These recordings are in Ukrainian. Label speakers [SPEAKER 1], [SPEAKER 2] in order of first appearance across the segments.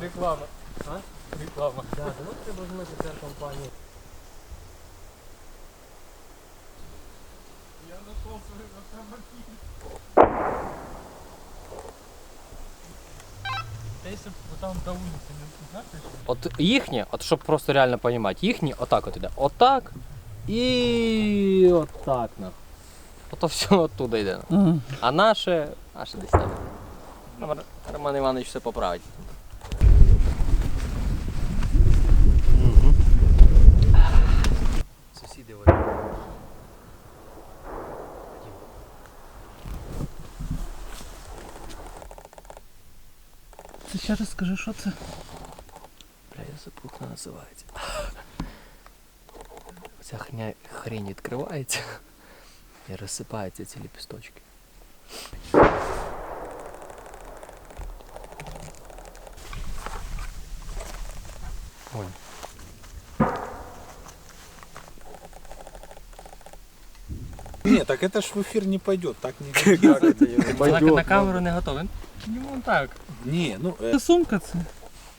[SPEAKER 1] Реклама. А? Реклама. Да, да, ну треба знати піар компанії.
[SPEAKER 2] Я нашел свой автомобиль.
[SPEAKER 1] Та якщо б там до вулиці не знаєш, що?
[SPEAKER 3] От їхнє, от щоб просто реально розуміти, їхнє отак от іде. Отак і отак нахуй. Ото все оттуда йде. нахуй. А наше, наше десь там. Роман Іванович все поправить. Сусіди вони.
[SPEAKER 4] Ти ще раз скажи, що це?
[SPEAKER 3] Бля, я забув, як вона називається. Ця хрень відкривається і розсипаються ці ліпісточки. Ой.
[SPEAKER 5] Не, так это ж в эфир не пойдет, так не
[SPEAKER 1] На, на камеру не готовий. Не вон так.
[SPEAKER 5] Не, ну
[SPEAKER 4] Це сумка це.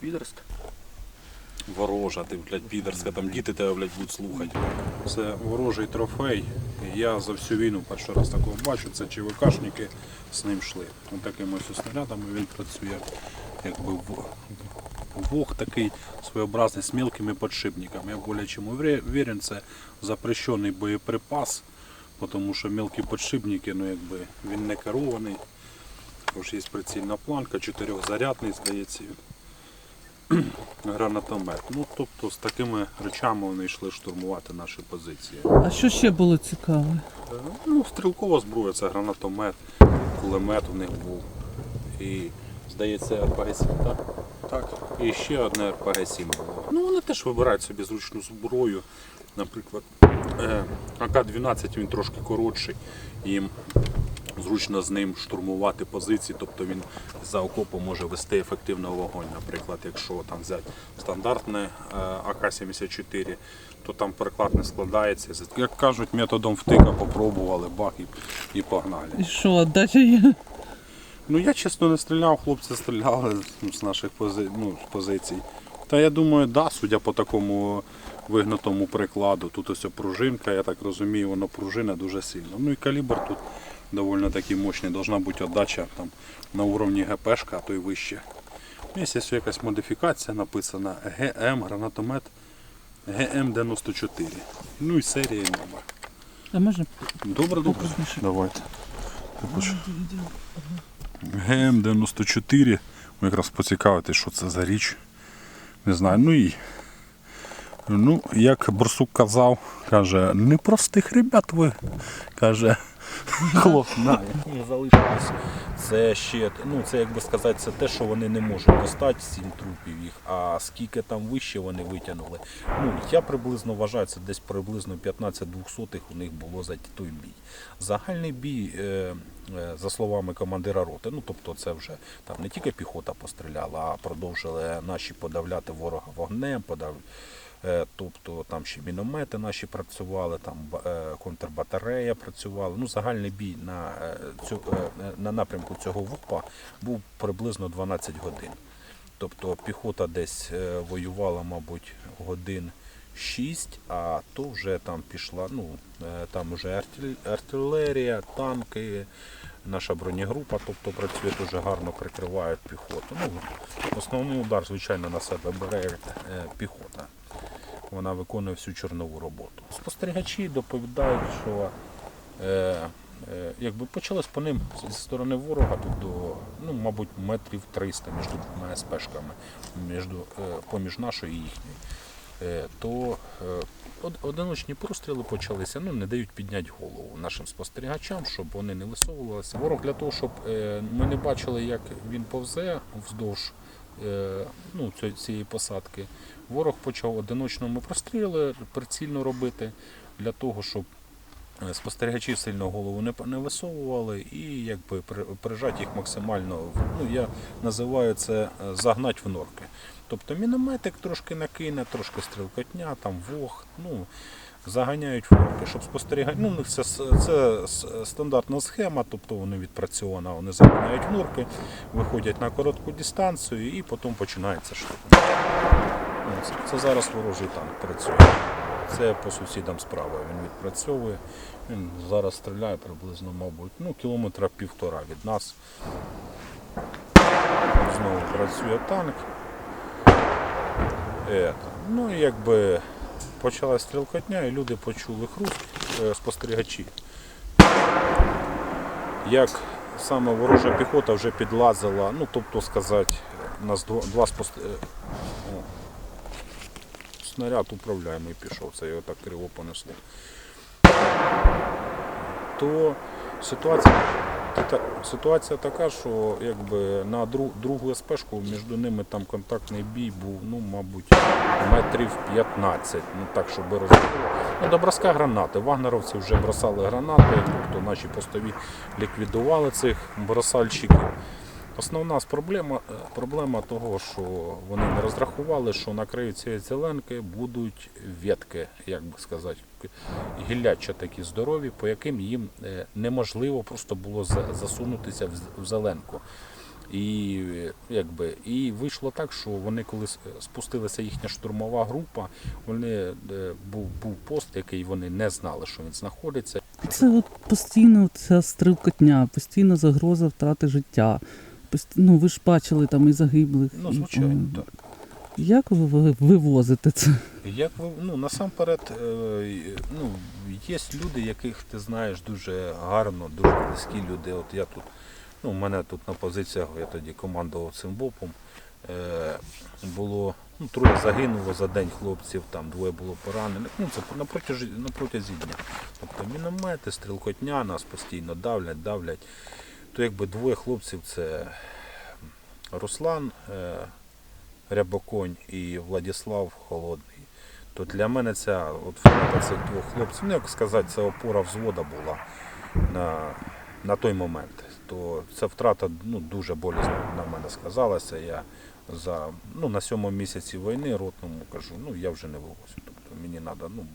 [SPEAKER 5] підерська. Ворожа, ти, блядь, підерська, там діти тебе, блядь, будуть слухати. Це ворожий трофей. Я за всю війну перший раз такого бачу. Це ЧВКшники з ним йшли. Ось такими ось снарядами він працює. Якби в- вог такий своєобразний з мілкими підшипниками. Я более чим уверен, це запрещений боєприпас, тому що мілкі підшипники, ну якби він не керований. Також є прицільна планка, чотирьохзарядний, здається. Гранатомет. Ну, тобто з такими речами вони йшли штурмувати наші позиції.
[SPEAKER 4] А що ще було цікаве?
[SPEAKER 5] Е, Ну, стрілкова зброя, це гранатомет, кулемет у них був. І, здається, РПГ-7, так? Так. І ще одне РПГ-7 було. Ну, вони теж вибирають собі зручну зброю. Наприклад, е, АК-12 він трошки коротший. Їм зручно з ним штурмувати позиції, тобто він за окопом може вести ефективно вогонь. Наприклад, якщо там взяти стандартне е, АК-74, то там переклад не складається. Як кажуть, методом втика попробували, бах і, і погнали.
[SPEAKER 4] І що, отдача є?
[SPEAKER 5] Ну я чесно не стріляв, хлопці стріляли з- наших пози... ну, позицій. Та я думаю, да, судя по такому вигнутому прикладу. Тут ось пружинка, я так розумію, воно пружина дуже сильно. Ну і калібр тут доволі таки мощний. Должна бути отдача там на уровні ГПшка, а то й вище. Є якась модифікація написана ГМ, гранатомет ГМ-94. Ну і серія і номер.
[SPEAKER 4] А можна
[SPEAKER 5] Добре, добре. Давайте. Також ГМ-94. Ви якраз поцікавитесь, що це за річ. Не знаю. Ну і. Ну, як Борсук казав, каже, непростих ребят ви. Каже, хлоп, на, залишилось. Це ще, ну це як би сказати, це те, що вони не можуть достати сім трупів їх, а скільки там вище вони витягнули. Ну, я приблизно вважаю, це десь приблизно 15 двохсотих у них було за той бій. Загальний бій, е, за словами командира роти, ну тобто це вже там не тільки піхота постріляла, а продовжили наші подавляти ворога вогнем, подав... е, тобто там ще міномети наші працювали, там е, контрбатарея працювала. Ну, загальний бій на, е, цю, е, на напрямку цього ВУПа був приблизно 12 годин. Тобто піхота десь е, воювала, мабуть, годин 6, а то вже там пішла, ну, е, там вже артилерія, танки, наша бронегрупа, тобто працює дуже гарно, прикривають піхоту. Ну, основний удар, звичайно, на себе бере е, піхота. Вона виконує всю чорнову роботу. Спостерігачі доповідають, що е, е, якби почалось по ним зі сторони ворога до, ну, мабуть, метрів 300 між СПшками, між, е, поміж нашою і їхньою. Е, то е, одиночні простріли почалися, ну не дають підняти голову нашим спостерігачам, щоб вони не висовувалися. Ворог для того, щоб е, ми не бачили, як він повзе вздовж ну, цієї- посадки. Ворог почав одиночними простріли прицільно робити для того, щоб спостерігачі сильно голову не, не висовували і якби при- прижати їх максимально. Ну, я називаю це е, загнать в норки. Тобто мінометик трошки накине, трошки стрілкотня, там вог. Ну, заганяють в норки, щоб спостерігати. Ну, це, це стандартна схема, тобто вони відпрацьована, вони заганяють в норки, виходять на коротку дистанцію і потім починається штурм. Ну, це зараз ворожий танк працює. Це по сусідам справа. Він відпрацьовує. Він зараз стріляє приблизно, мабуть, ну, кілометра півтора від нас. Знову працює танк. Ето. Ну якби почалась стрілкотня, і люди почули хруст, е, спостерігачі. Як саме ворожа піхота вже підлазила, ну тобто сказати, нас два, два спостерігачі. Снаряд управляємий пішов, це його так криво понесло. То ситуація, ситуація така, що якби на дру, другу СПшку між ними там контактний бій був, ну, мабуть, метрів 15. Ну так, щоб розуміли. Ну, до броска гранати. Вагнеровці вже бросали гранати, тобто наші постові ліквідували цих бросальщиків. Основна проблема, е, проблема того, що вони не розрахували, що на краю цієї зеленки будуть ветки, як би сказати, гілляча такі здорові, по яким їм е, неможливо просто було засунутися в зеленку. І, е, якби, і вийшло так, що вони, коли спустилася їхня штурмова група, вони, був, був пост, який вони не знали, що він знаходиться.
[SPEAKER 4] Це от постійно ця стрілкотня, постійна загроза втрати життя. Ну, ви ж бачили там і загиблих.
[SPEAKER 5] Ну,
[SPEAKER 4] і,
[SPEAKER 5] звичайно,
[SPEAKER 4] м,
[SPEAKER 5] так.
[SPEAKER 4] Як ви ви- вивозите це?
[SPEAKER 5] Як ви, ну, насамперед, е, ну, є люди, яких ти знаєш дуже гарно, дуже близькі люди. От я тут, ну, у мене тут на позиціях, я тоді командував цим бопом. Е, було ну, троє загинуло за день хлопців, там двоє було поранених. Ну, це на протязі, на протязі дня. Тобто міномети, стрілкотня, нас постійно давлять, давлять. То якби двоє хлопців це Руслан е, Рябоконь і Владислав Холодний. То для мене ця от втрата цих двох хлопців, ну як сказати, це опора взвода була на, на той момент. То ця втрата ну, дуже болісно на мене сказалася. Я за ну, на сьомому місяці війни ротному кажу, ну я вже не вивозю. Тобто мені треба, ну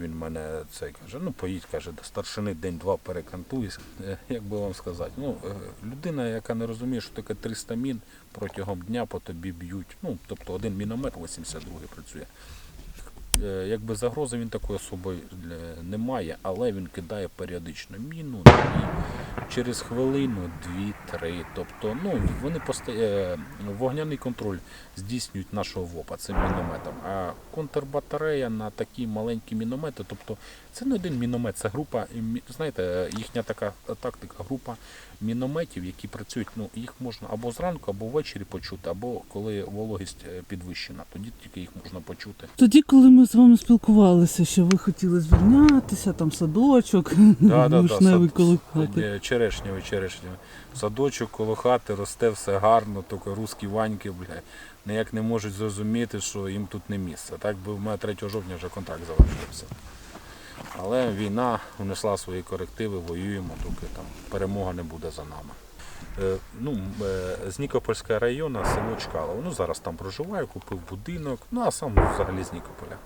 [SPEAKER 5] він мене цей каже, ну поїдь, каже, до старшини день-два перекантуйся. Е, Як би вам сказати, ну е, людина, яка не розуміє, що таке 300 мін протягом дня по тобі б'ють. Ну, тобто один міномет 82 працює. Е, Якби загрози він такої особи немає, але він кидає періодично міну, через хвилину, дві-три. Тобто, ну, вони поста... е, вогняний контроль здійснюють нашого ВОПа цим мінометом. А контрбатарея на такі маленькі міномети, тобто це не один міномет, це група, знаєте, е, їхня така тактика, група мінометів, які працюють, ну, їх можна або зранку, або ввечері почути, або коли вологість е, підвищена, тоді тільки їх можна почути.
[SPEAKER 4] Тоді, коли ми з вами спілкувалися, що ви хотіли звільнятися, там садочок,
[SPEAKER 5] Да, да,
[SPEAKER 4] вишневий
[SPEAKER 5] сад-
[SPEAKER 4] коло хати.
[SPEAKER 5] Черешневий, черешневий. Садочок коло хати росте все гарно, тільки русські ваньки, бля, ніяк не можуть зрозуміти, що їм тут не місце. Так би в мене 3 жовтня вже контракт завершився. Але війна внесла свої корективи, воюємо, доки там перемога не буде за нами. Е, ну, е, з Нікопольського району, село Чкалово. Ну, зараз там проживаю, купив будинок, ну а сам взагалі з Нікополя,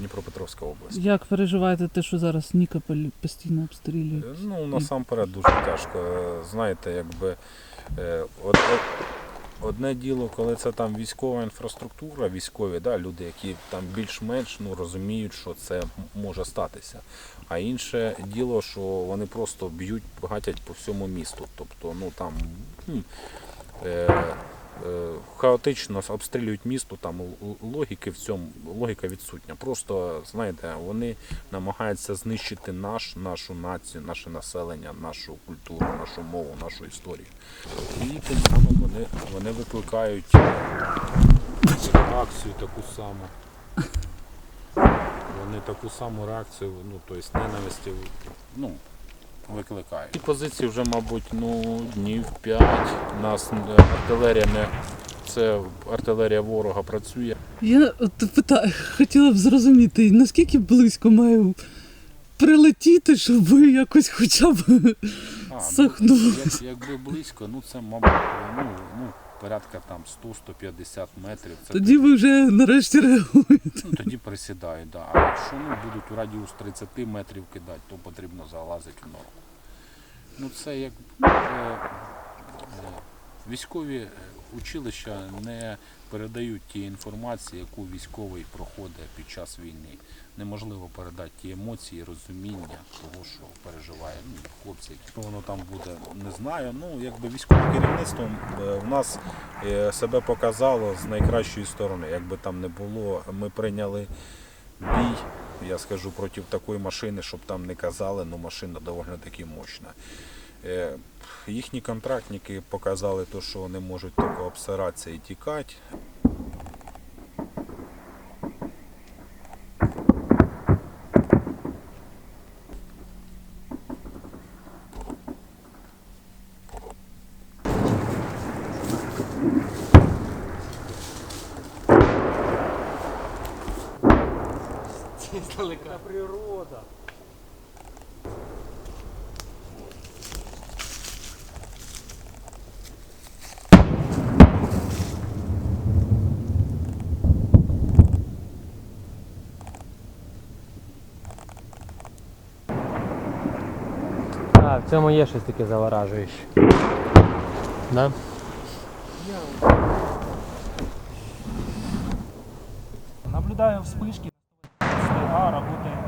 [SPEAKER 5] Дніпропетровська область.
[SPEAKER 4] Як переживаєте те, що зараз Нікополь постійно обстрілюють?
[SPEAKER 5] Е, Ну, насамперед дуже тяжко. Е, Знаєте, якби е, од- од- одне діло, коли це там військова інфраструктура, військові, да, люди, які там більш-менш ну, розуміють, що це може статися. А інше діло, що вони просто б'ють, гатять по всьому місту. Тобто, ну там. м, е, хаотично обстрілюють місто, там логіки в цьому, логіка відсутня. Просто, знаєте, вони намагаються знищити наш, нашу націю, наше населення, нашу культуру, нашу мову, нашу історію. І тим самим вони, вони викликають реакцію таку саму. Вони таку саму реакцію, ну, тобто ненависті, ну, викликають. І позиції вже, мабуть, ну, днів 5. Нас е, артилерія не. Це артилерія ворога працює.
[SPEAKER 4] Я от питаю, хотіла б зрозуміти, наскільки близько маю прилетіти, щоб ви якось хоча б
[SPEAKER 5] А,
[SPEAKER 4] сахнули.
[SPEAKER 5] Як, якби близько, ну це, мабуть, ну, ну, порядка там 100-150 метрів. Це
[SPEAKER 4] Тоді ви вже нарешті реагуєте.
[SPEAKER 5] Ну, тоді присідають, да. А якщо ну, будуть у радіус 30 метрів кидати, то потрібно залазити в норку. Ну це як е, е, військові е, училища не передають ті інформації, яку військовий проходить під час війни. Неможливо передати ті емоції, розуміння того, що переживає ну, хлопці. Що воно там буде, не знаю. Ну, якби військове керівництво е, в нас е, себе показало з найкращої сторони. Якби там не було, ми прийняли бій, я скажу, проти такої машини, щоб там не казали, ну машина доволі таки мощна. Е, Їхні контрактники показали, то, що вони можуть тільки обсиратися і тікати.
[SPEAKER 3] Здалека.
[SPEAKER 1] природа.
[SPEAKER 3] А, в цьому є щось таке заворажуюче. Да?
[SPEAKER 2] Наблюдаю вспышки, а работает